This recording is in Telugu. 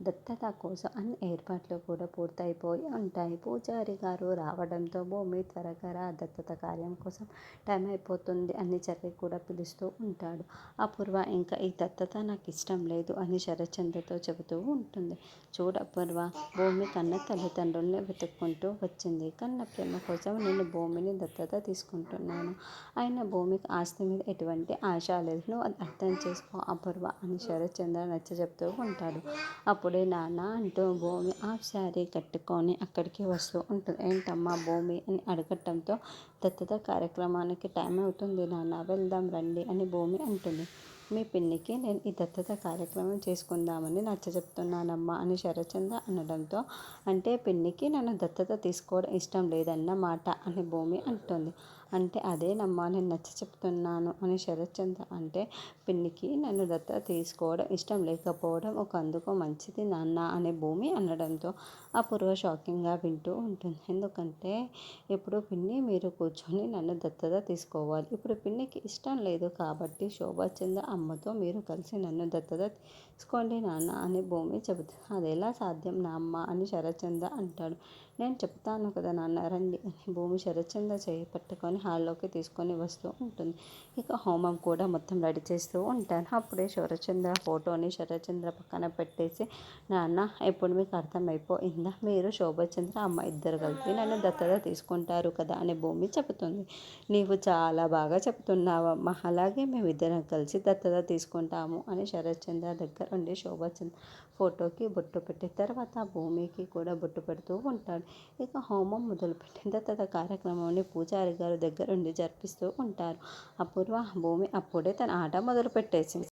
దత్తత కోసం అన్ని ఏర్పాట్లు కూడా పూర్తయిపోయి ఉంటాయి. పూజారి గారు రావడంతో భూమి త్వరగా రా దత్తత కార్యం కోసం టైం అయిపోతుంది అని చర్య కూడా పిలుస్తూ ఉంటాడు. అపూర్వ ఇంకా ఈ దత్తత నాకు ఇష్టం లేదు అని శరత్చంద్రతో చెబుతూ ఉంటుంది. చూడ అపూర్వ భూమి కన్న తల్లిదండ్రుల్ని వెతుక్కుంటూ వచ్చింది. కన్న ప్రేమ కోసం నేను భూమిని దత్తత తీసుకుంటున్నాను. ఆయన భూమికి ఆస్తి మీద ఎటువంటి ఆశ లేదు. నువ్వు అర్థం చేసుకో అపూర్వ అని శరత్చంద్ర నచ్చ చెప్తూ ఉంటాడు. అప్పుడు అప్పుడే నాన్న అంటూ భూమి హాఫ్ శారీ కట్టుకొని అక్కడికి వస్తూ ఉంటుంది. ఏంటమ్మా భూమి అని అడగటంతో దత్తత కార్యక్రమానికి టైం అవుతుంది నాన్న. వెళ్దాం రండి అని భూమి అంటుంది. మీ పిన్నికి నేను ఈ దత్తత కార్యక్రమం చేసుకుందామని నచ్చ చెప్తున్నానమ్మా అని శరచంద్ర అనడంతో అంటే పిన్నికి నన్ను దత్తత తీసుకోవడం ఇష్టం లేదన్న మాట అని భూమి అంటుంది. అంటే అదేనమ్మా నేను నచ్చ చెప్తున్నాను అని శరత్చంద్ర అంటే పిన్నికి నన్ను దత్త తీసుకోవడం ఇష్టం లేకపోవడం ఒక అందుకు మంచిది నాన్న అనే భూమి అనడంతో అపూర్వ షాకింగ్గా వింటూ ఉంటుంది. ఎందుకంటే ఇప్పుడు పిన్ని మీరు కూర్చొని నన్ను దత్తత తీసుకోవాలి. ఇప్పుడు పిన్నికి ఇష్టం లేదు కాబట్టి శోభాచంద్ర అమ్మతో మీరు కలిసి నన్ను దత్తత తీసుకోండి నాన్న అని భూమి చెబుతుంది అది ఎలా సాధ్యం నా అమ్మ అని శరత్చంద్ర అంటాడు. నేను చెప్తాను కదా నాన్న రండి అని భూమి శరత్చంద్ర చేయి పట్టుకొని హాల్లోకి తీసుకొని వస్తూ ఉంటుంది. ఇక హోమం కూడా మొత్తం రెడీ చేస్తూ ఉంటాను. అప్పుడే శరత్చంద్ర ఫోటోని శరచంద్ర పక్కన పెట్టేసి నాన్న ఇప్పుడు మీకు అర్థమైపోయిందా? మీరు శోభచంద్ర అమ్మ ఇద్దరు కలిపి నన్ను దత్తత తీసుకుంటారు కదా అని భూమి చెబుతుంది. నీవు చాలా బాగా చెప్తున్నావమ్మా అలాగే మేము ఇద్దరం కలిసి దత్తత తీసుకుంటాము అని శరత్చంద్ర దగ్గర ఉండి శోభచంద్ర ఫోటోకి బొట్టు పెట్టిన తర్వాత భూమికి కూడా బొట్టు పెడుతూ ఉంటాడు. ఇక హోమం మొదలుపెట్టిన తర్వాత కార్యక్రమాన్ని పూజారి గారు దగ్గర ఉండి జరిపిస్తూ ఉంటారు. అపూర్వ భూమి అప్పుడే తన ఆట మొదలుపెట్టేసింది.